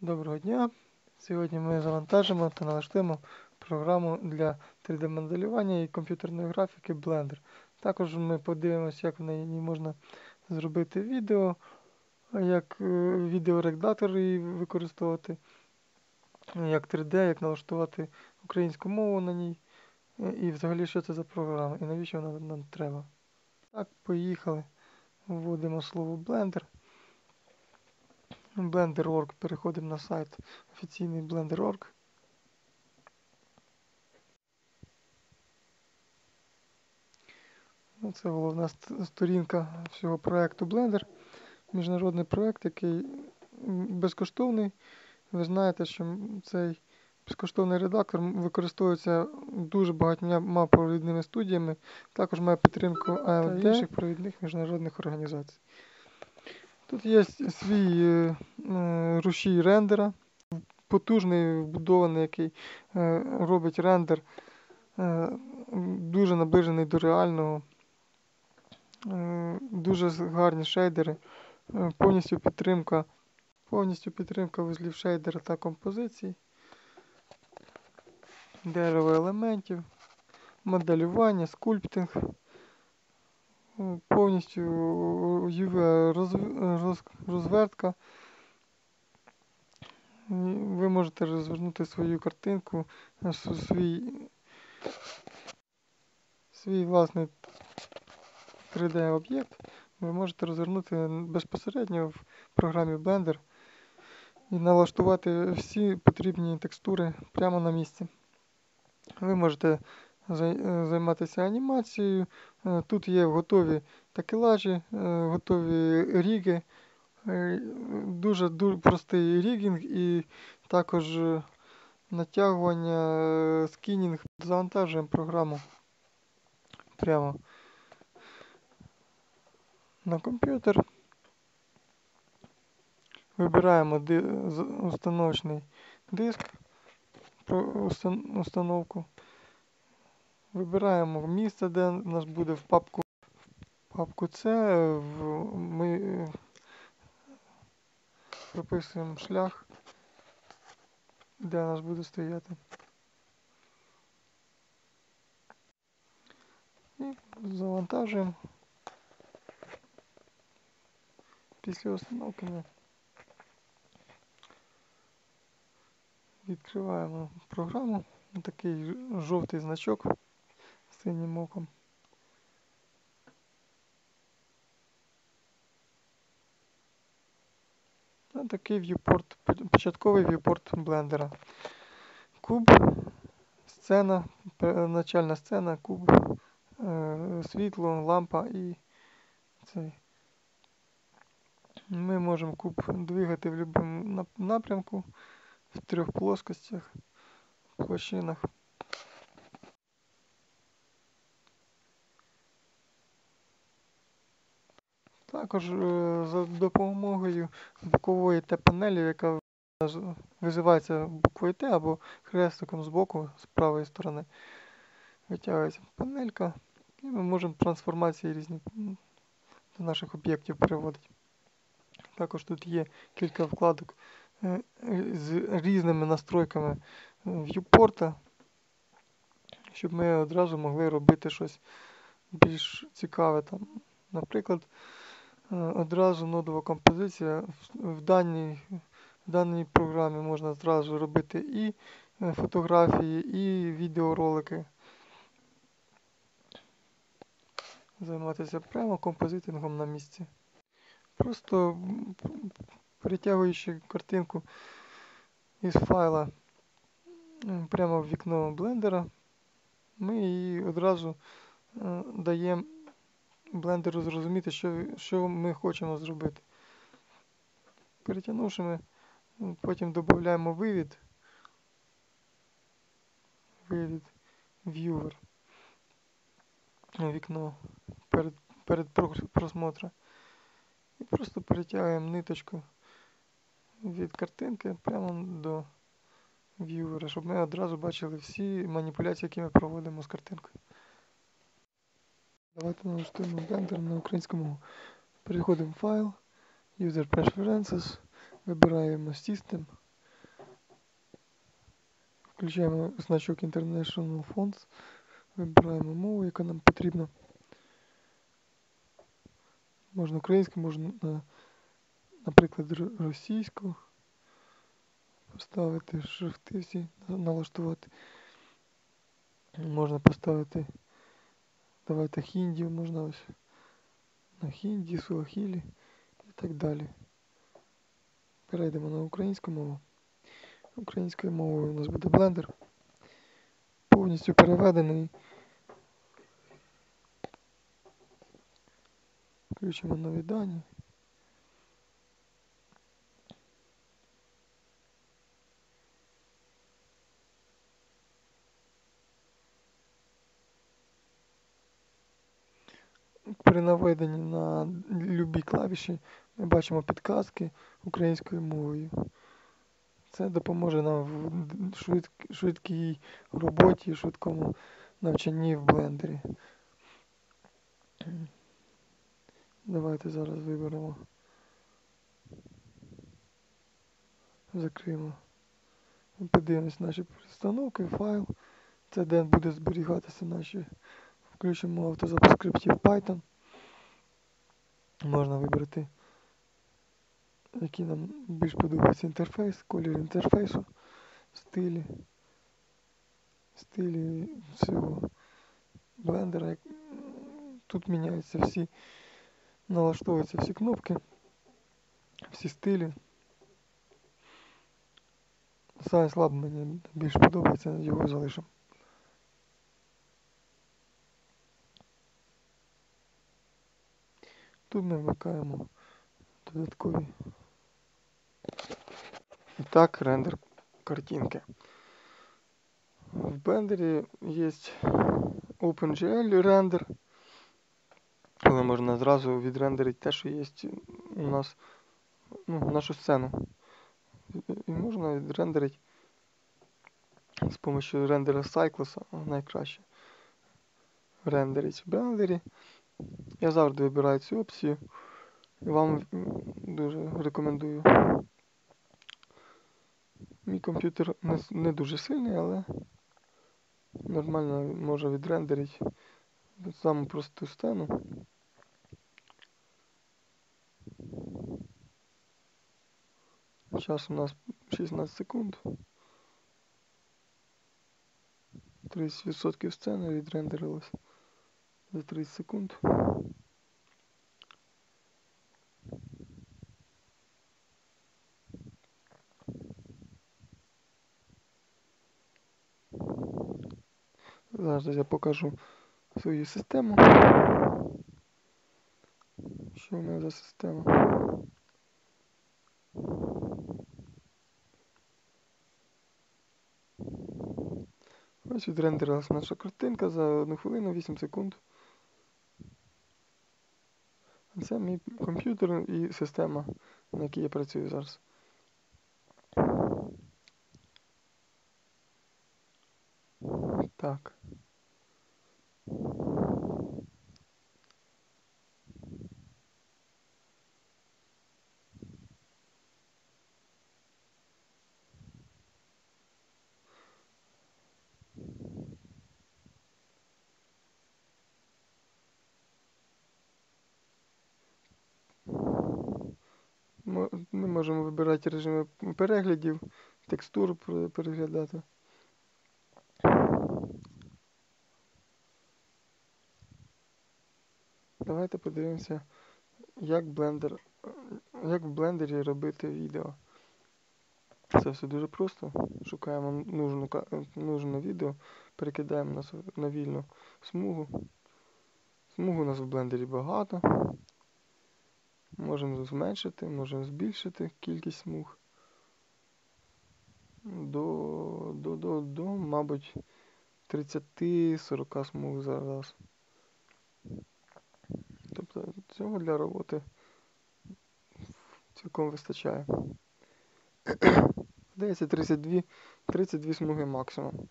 Доброго дня! Сьогодні ми завантажимо та налаштуємо програму для 3D-моделювання і комп'ютерної графіки Blender. Також ми подивимося, як в неї можна зробити відео, як е, відеоредактор її використовувати, як 3D, як налаштувати українську мову на ній. І взагалі, що це за програма і навіщо вона нам треба. Так, поїхали. Вводимо слово Blender. Blender.org. Переходимо на сайт офіційний Blender.org. Ну, Це головна сторінка всього проекту Blender. Міжнародний проект, який безкоштовний. Ви знаєте, що цей безкоштовний редактор використовується дуже багатьма провідними студіями. Також має підтримку AMD та інших провідних міжнародних організацій. Тут є свій е, е, рушій рендера, потужний вбудований, який е, робить рендер е, дуже наближений до реального. Е, Дуже гарні шейдери, е, повністю підтримка, повністю підтримка вузлів шейдера та композицій, дерево елементів, моделювання, скульптинг, повністю UV розв- роз- розвертка. Ви можете розвернути свою картинку, е, свій, свій власний 3D-об'єкт. Ви можете розвернути безпосередньо в програмі Blender і налаштувати всі потрібні текстури прямо на місці. Ви можете е, займатися анімацією. Е, Тут є готові такелажі, е, готові ріги. Е, Дуже, дуже простий рігінг і також е, натягування, е, скінінг. Завантажуємо програму прямо на комп'ютер. Вибираємо ди- установочний диск, установку. Вибираємо місце, де у нас буде в папку. В папку C. Ми е, прописуємо шлях, де у нас буде стояти. І завантажуємо. Після установки відкриваємо програму. Такий жовтий значок синім оком. Та такий viewport, початковий viewport блендера. Куб, сцена, начальна сцена, куб, е, світло, лампа і цей. Ми можемо куб двигати в будь-якому напрямку в трьох плоскостях, площинах. Також е, за допомогою бокової Т-панелі, яка визивається буквою Т або хрестиком з боку, з правої сторони, витягується панелька, і ми можемо трансформації різні до наших об'єктів переводити. Також тут є кілька вкладок е, е, з різними настройками е, viewport, щоб ми одразу могли робити щось більш цікаве там. Наприклад, е, одразу нодова композиція в, даній, в даній програмі можна зразу робити і е, фотографії, і відеоролики. Займатися прямо композитингом на місці. Просто м, п- перетягуючи картинку із файла прямо в вікно блендера, ми її одразу е, даємо блендеру зрозуміти, що, що ми хочемо зробити. Перетягнувши ми, потім додаємо вивід, вивід viewer вікно перед, перед просмотром. І просто перетягуємо ниточку від картинки прямо до в'ювера, щоб ми одразу бачили всі маніпуляції, які ми проводимо з картинкою. Давайте налаштуємо блендер на українську мову. Переходимо в файл, User Preferences, вибираємо System, Включаємо значок International Fonts, вибираємо мову, яка нам потрібна. Можна українську, можна, наприклад, російську. Поставити шрифти всі, налаштувати. Можна поставити, давайте хінді, можна ось на хінді, суахілі і так далі. Перейдемо на українську мову. Українською мовою у нас буде блендер. Повністю переведений. Включимо нові дані. При наведенні на любі клавіші ми бачимо підказки українською мовою. Це допоможе нам в швидкій роботі, швидкому навчанні в блендері. Давайте зараз виберемо. Закриємо. Подивимось наші перестановки, файл. Це де буде зберігатися наші. Включимо автозапуск скриптів Python. Можна вибрати, який нам більш подобається інтерфейс, колір інтерфейсу, стилі, стилі цього блендера. Тут міняються всі, налаштовуються всі кнопки, всі стилі. Science Lab мені більш подобається, його залишимо. Тут ми вмикаємо додаткові. І так, рендер картинки. В блендері є OpenGL рендер. Але можна зразу відрендерити те, що є у нас ну, нашу сцену. І можна відрендерити з допомогою рендера Cyclus найкраще. Рендерить в блендері. Я завжди вибираю цю опцію. І вам дуже рекомендую. Мій комп'ютер не, не дуже сильний, але нормально може відрендерити саму просту сцену. Час у нас 16 секунд. 30% сцени відрендерилось за 30 секунд. Зараз я покажу свою систему. Що в мене за система? Ось відрендерилась наша картинка за 1 хвилину 8 секунд. Це мій комп'ютер і система, на якій я працюю зараз. Так. Ми можемо вибирати режими переглядів, текстур переглядати. Давайте подивимося, як блендер, як в блендері робити відео. Це все дуже просто. Шукаємо нужну, нужне відео, перекидаємо нас на вільну смугу. Смугу у нас в блендері багато. Можемо зменшити, можемо збільшити кількість смуг. До, до, до, до, мабуть, 30-40 смуг за раз. Тобто цього для роботи цілком вистачає. Здається, 32, 32 смуги максимум.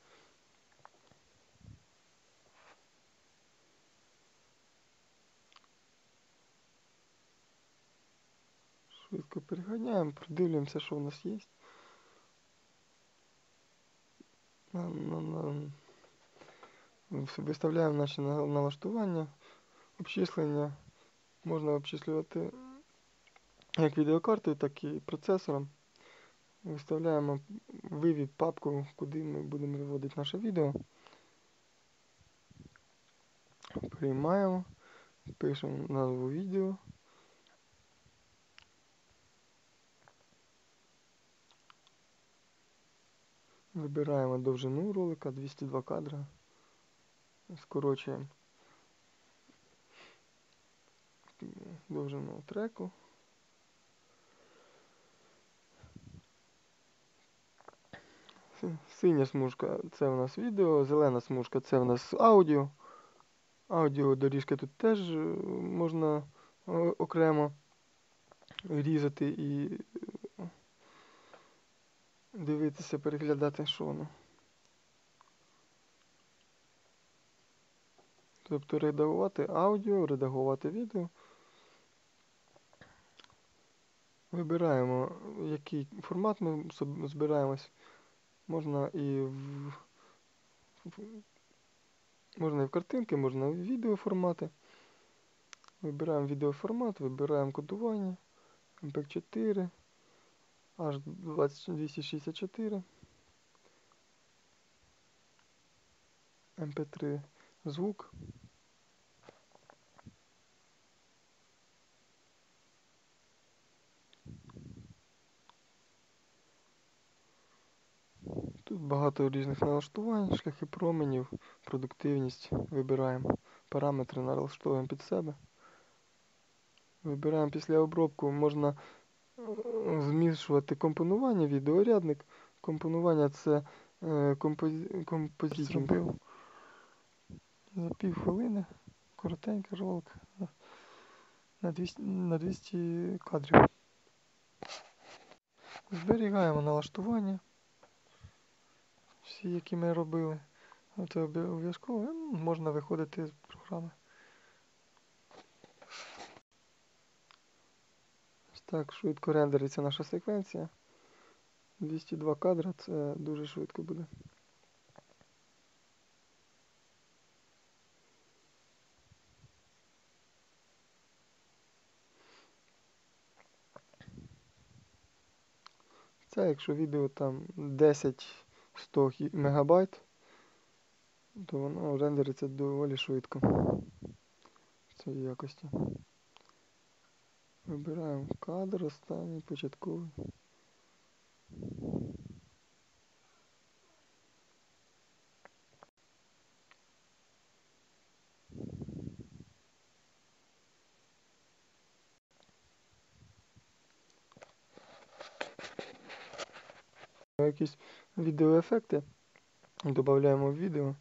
Швидко переганяємо, продивлюємося, що в нас є. на, виставляємо наші налаштування, обчислення. Можна обчислювати як відеокартою, так і процесором. Виставляємо вивід папку, куди ми будемо виводити наше відео. Приймаємо, пишемо назву відео. Вибираємо довжину ролика 202 кадра. Скорочуємо довжину треку. Синя смужка це у нас відео, зелена смужка це у нас аудіо. Аудіодоріжки тут теж е, можна е, окремо різати і дивитися, переглядати, що. Тобто редагувати аудіо, редагувати відео. Вибираємо, який формат ми збираємось. Можна і в, можна і в картинки, можна і в відеоформати. Вибираємо відеоформат, вибираємо кодування, MP4, H264, MP3 звук. Тут багато різних налаштувань, шляхи променів, продуктивність. Вибираємо параметри, налаштовуємо під себе. Вибираємо після обробку, можна змішувати компонування, відеорядник. Компонування це е, компози... Зробив за пів хвилини. Коротенька ролик на 200, на 200 кадрів. Зберігаємо налаштування. Всі, які ми робили. Це обов'язково. Можна виходити з програми. Так швидко рендериться наша секвенція. 202 кадра це дуже швидко буде. Це якщо відео там 10-100 мегабайт, то воно рендериться доволі швидко. Цієї якості. Вибираємо кадр останній, початковий. Якісь відеоефекти додаємо в відео.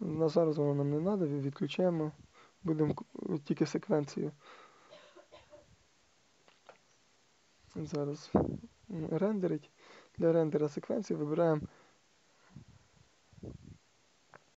На зараз воно нам не треба, відключаємо. Будемо тільки секвенцію. Зараз рендерить. Для рендера секвенції вибираємо